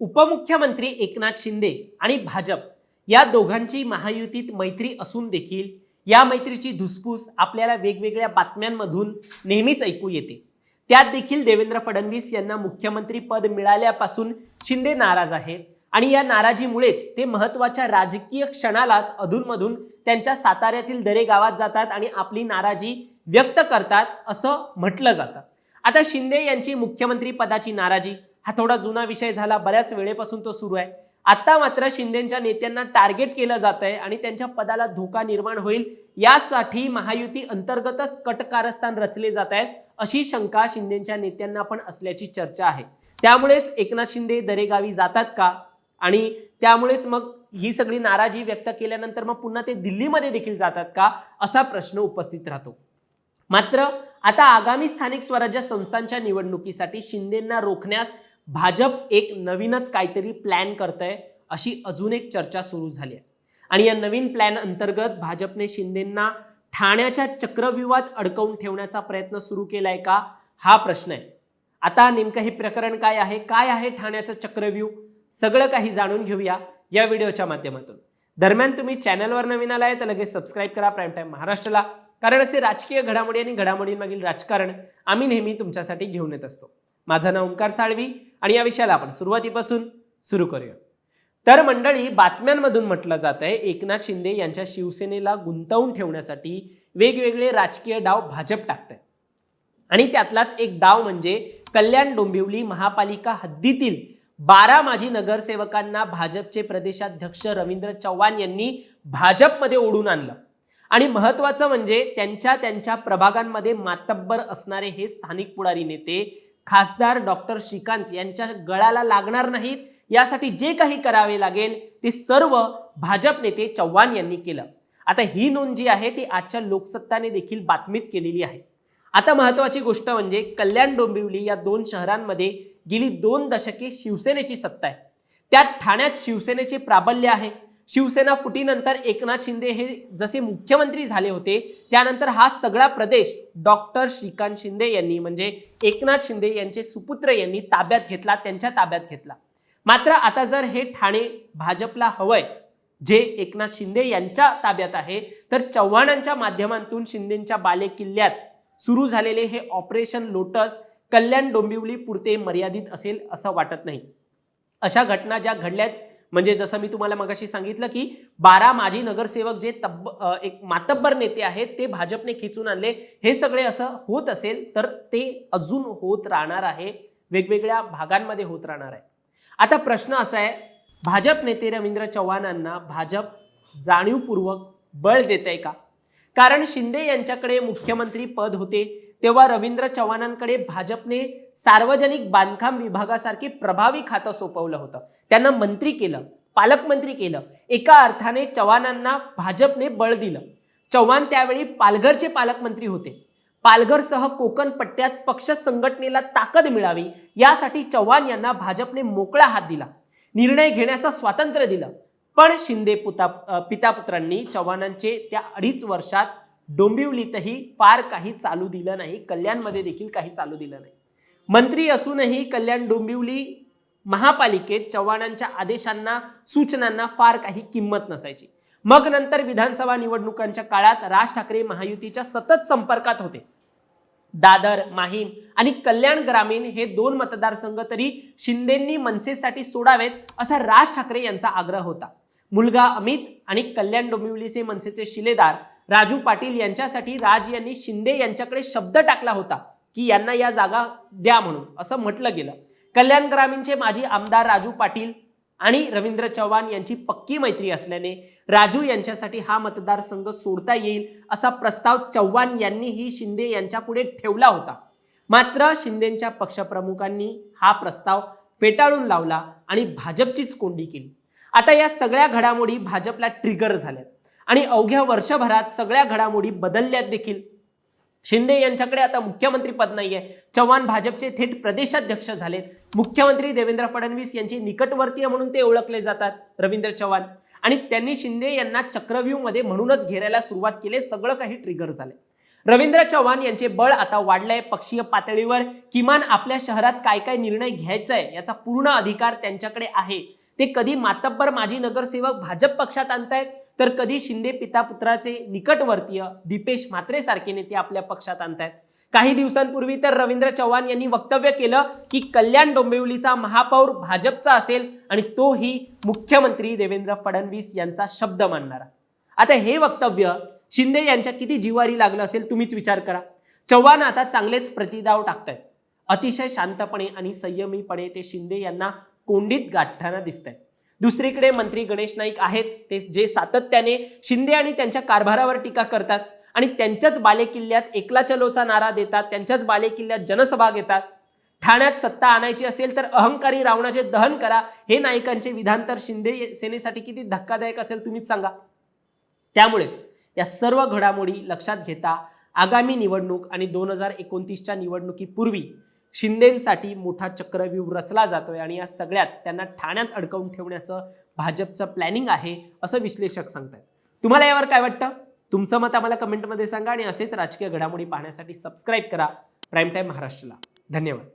उपमुख्यमंत्री एकनाथ शिंदे आणि भाजप या दोघांची महायुतीत मैत्री असून देखील या मैत्रीची धुसफूस आपल्याला वेगवेगळ्या बातम्यांमधून नेहमीच ऐकू येते. त्यात देखील देवेंद्र फडणवीस यांना मुख्यमंत्री पद मिळाल्यापासून शिंदे नाराज आहेत आणि या नाराजीमुळेच ते महत्त्वाच्या राजकीय क्षणालाच अधूनमधून त्यांच्या साताऱ्यातील दरे गावात जातात आणि आपली नाराजी व्यक्त करतात असं म्हटलं जातं. आता शिंदे यांची मुख्यमंत्री पदाची नाराजी हा थोडा जुना विषय झाला बऱ्याच वेळेपासून तो सुरू आहे. आता मात्र शिंदेच्या नेत्यांना टार्गेट केलं जात आहे आणि त्यांच्या पदाला धोका निर्माण होईल यासाठी महायुती अंतर्गतच कटकारस्थान रचले जात आहेत अशी शंका शिंदेच्या नेत्यांना पण असल्याची चर्चा आहे. त्यामुळेच एकनाथ शिंदे दरेगावी जातात का? आणि त्यामुळेच मग ही सगळी नाराजी व्यक्त केल्यानंतर मग पुन्हा ते दिल्लीमध्ये देखील जातात का? असा प्रश्न उपस्थित राहतो. मात्र आता आगामी स्थानिक स्वराज्य संस्थांच्या निवडणुकीसाठी शिंदेंना रोखण्यास भाजप एक नवीनच काहीतरी प्लॅन करत आहे अशी अजून एक चर्चा सुरू झाली आहे. आणि या नवीन प्लॅन अंतर्गत भाजपने शिंदेंना ठाण्याच्या चक्रव्यूहात अडकवून ठेवण्याचा प्रयत्न सुरू केलाय का? हा प्रश्न आहे. आता नेमकं हे प्रकरण काय आहे? काय आहे ठाण्याचं चक्रव्यूह? सगळं काही जाणून घेऊया या व्हिडिओच्या माध्यमातून. दरम्यान तुम्ही चॅनलवर नवीन आलाय तर लगेच सबस्क्राईब करा प्राईम टाईम महाराष्ट्राला कारण असे राजकीय घडामोडी आणि घडामोडींमागील राजकारण आम्ही नेहमी तुमच्यासाठी घेऊन येत असतो. माझं नाव ओंकार साळवी आणि या विषयाला आपण सुरुवातीपासून सुरू करूया. तर मंडळी बातम्यांमधून म्हटलं जात आहे एकनाथ शिंदे यांच्या शिवसेनेला गुंतवून ठेवण्यासाठी वेगवेगळे राजकीय डाव भाजप टाकत आहे आणि त्यातलाच एक डाव म्हणजे कल्याण डोंबिवली महापालिका हद्दीतील बारा माजी नगरसेवकांना भाजपचे प्रदेशाध्यक्ष रवींद्र चव्हाण यांनी भाजपमध्ये ओढून आणलं. आणि महत्वाचं म्हणजे त्यांच्या त्यांच्या प्रभागांमध्ये मातब्बर असणारे हे स्थानिक पुढारी नेते खासदार डॉक्टर श्रीकांत यांच्या गळाला लागणार नाहीत यासाठी जे काही करावे लागेल ते सर्व भाजप नेते चव्हाण यांनी केलं. आता ही नोंद जी आहे ती आजच्या लोकसत्ताने देखील बातमीत केलेली आहे. आता महत्वाची गोष्ट म्हणजे कल्याण डोंबिवली या दोन शहरांमध्ये गेली दोन दशके शिवसेनेची सत्ता आहे. त्यात ठाण्यात शिवसेनेचे प्राबल्य आहे शिवसेना फुटीनंतर एकनाथ शिंदे हे जसे मुख्यमंत्री झाले होते त्यानंतर हा सगळा प्रदेश डॉक्टर श्रीकांत शिंदे यांनी म्हणजे एकनाथ शिंदे यांचे सुपुत्र यांनी ताब्यात घेतला त्यांच्या ताब्यात घेतला. मात्र आता जर हे ठाणे भाजपला हवंय जे एकनाथ शिंदे यांच्या ताब्यात आहे तर चव्हाणांच्या माध्यमातून शिंदेच्या बाले किल्ल्यात सुरू झालेले हे ऑपरेशन लोटस कल्याण डोंबिवली पुरते मर्यादित असेल असं वाटत नाही. अशा घटना ज्या घडल्यात म्हणजे जसं मी तुम्हाला मगाशी सांगितलं की बारा माजी नगरसेवक जे तब्ब एक मातब्बर नेते आहेत ते भाजपने खिचून आणले. हे सगळे असं होत असेल तर ते अजून होत राहणार आहे. वेगवेगळ्या भागांमध्ये होत राहणार आहे. आता प्रश्न असा आहे भाजप नेते रवींद्र चव्हाणांना भाजप जाणीवपूर्वक बळ देत आहे का? कारण शिंदे यांच्याकडे मुख्यमंत्री पद होते तेव्हा रवींद्र चव्हाणांकडे भाजपने सार्वजनिक बांधकाम विभागासारखे प्रभावी खातं सोपवलं होतं. त्यांना मंत्री केलं पालकमंत्री केलं. एका अर्थाने चव्हाणांना भाजपने बळ दिलं. चव्हाण त्यावेळी पालघरचे पालकमंत्री होते. पालघरसह कोकण पट्ट्यात पक्ष संघटनेला ताकद मिळावी यासाठी चव्हाण यांना भाजपने मोकळा हात दिला. निर्णय घेण्याचं स्वातंत्र्य दिलं. पण शिंदे पुता पितापुत्रांनी चव्हाणांचे त्या अडीच वर्षात डोंबिवलीतही फार काही चालू दिलं नाही. कल्याणमध्ये देखील काही चालू दिलं नाही. मंत्री असूनही कल्याण डोंबिवली महापालिकेत चव्हाणांच्या आदेशांना सूचनांना फार काही किंमत नसायची. मग नंतर विधानसभा निवडणुकांच्या काळात राज ठाकरे महायुतीच्या सतत संपर्कात होते. दादर माहीम आणि कल्याण ग्रामीण हे दोन मतदारसंघ तरी शिंदेंनी मनसेसाठी सोडावेत असा राज ठाकरे यांचा आग्रह होता. मुलगा अमित आणि कल्याण डोंबिवलीचे मनसेचे शिलेदार राजू पाटील यांच्यासाठी राज यांनी शिंदे यांच्याकडे शब्द टाकला होता की यांना या जागा द्या म्हणून असं म्हटलं गेलं. कल्याण ग्रामीणचे माजी आमदार राजू पाटील आणि रवींद्र चव्हाण यांची पक्की मैत्री असल्याने राजू यांच्यासाठी हा मतदारसंघ सोडता येईल असा प्रस्ताव चव्हाण यांनीही शिंदे यांच्या पुढे ठेवला होता. मात्र शिंदेच्या पक्षप्रमुखांनी हा प्रस्ताव फेटाळून लावला आणि भाजपचीच कोंडी केली. आता या सगळ्या घडामोडी भाजपला ट्रिगर झाल्यात. आणि अवघ्या वर्षभरात सगळ्या घडामोडी बदलल्यात देखील. शिंदे यांच्याकडे आता मुख्यमंत्री पद नाहीये. चव्हाण भाजपचे थेट प्रदेशाध्यक्ष झालेत. मुख्यमंत्री देवेंद्र फडणवीस यांचे निकटवर्तीय म्हणून ते ओळखले जातात रवींद्र चव्हाण. आणि त्यांनी शिंदे यांना चक्रव्यू मध्ये म्हणूनच घेरायला सुरुवात केली सगळं काही ट्रिगर झालं रवींद्र चव्हाण यांचे बळ आता वाढलंय पक्षीय पातळीवर. किमान आपल्या शहरात काय काय निर्णय घ्यायचा आहे याचा पूर्ण अधिकार त्यांच्याकडे आहे. ते कधी मातब्बर माजी नगरसेवक भाजप पक्षात आणतायत? तर कधी शिंदे पिता पुत्राचे निकटवर्तीय दीपेश म्हात्रे सारखे नेते आपल्या पक्षात आणतायत. काही दिवसांपूर्वी तर रवींद्र चव्हाण यांनी वक्तव्य केलं की कल्याण डोंबिवलीचा महापौर भाजपचा असेल आणि तोही मुख्यमंत्री देवेंद्र फडणवीस यांचा शब्द मानणारा. आता हे वक्तव्य शिंदे यांच्या किती जिवारी लागलं असेल तुम्हीच विचार करा. चव्हाण आता चांगलेच प्रतिदाव टाकतायत. अतिशय शांतपणे आणि संयमीपणे ते शिंदे यांना कोंडीत गाठताना दिसत आहेत दुसरीकडे मंत्री गणेश नाईक आहेच. ते जे सातत्याने शिंदे आणि त्यांच्या कारभारावर टीका करतात आणि त्यांच्याच बालेकिल्ल्यात एकला चलोचा नारा देतात त्यांच्याच बालेकिल्ल्यात जनसभा घेतात. ठाण्यात सत्ता आणायची असेल तर अहंकारी रावणाचे दहन करा. हे नायकांचे विधान तर शिंदे सेनेसाठी किती धक्कादायक असेल तुम्हीच सांगा. त्यामुळेच या सर्व घडामोडी लक्षात घेता आगामी निवडणूक आणि दोन हजार एकोणतीसच्या निवडणुकीपूर्वी शिंदेसाठी मोठा चक्रव्यूह रचला जातोय आणि या सगळ्यात त्यांना ठाण्यात अडकवून ठेवण्याचं भाजपचं प्लॅनिंग आहे असं विश्लेषक सांगतात तुम्हाला यावर काय वाटतं? तुमचं मत आम्हाला कमेंटमध्ये सांगा आणि असेच राजकीय घडामोडी पाहण्यासाठी सबस्क्राईब करा. प्राईम टाईम महाराष्ट्राला. धन्यवाद.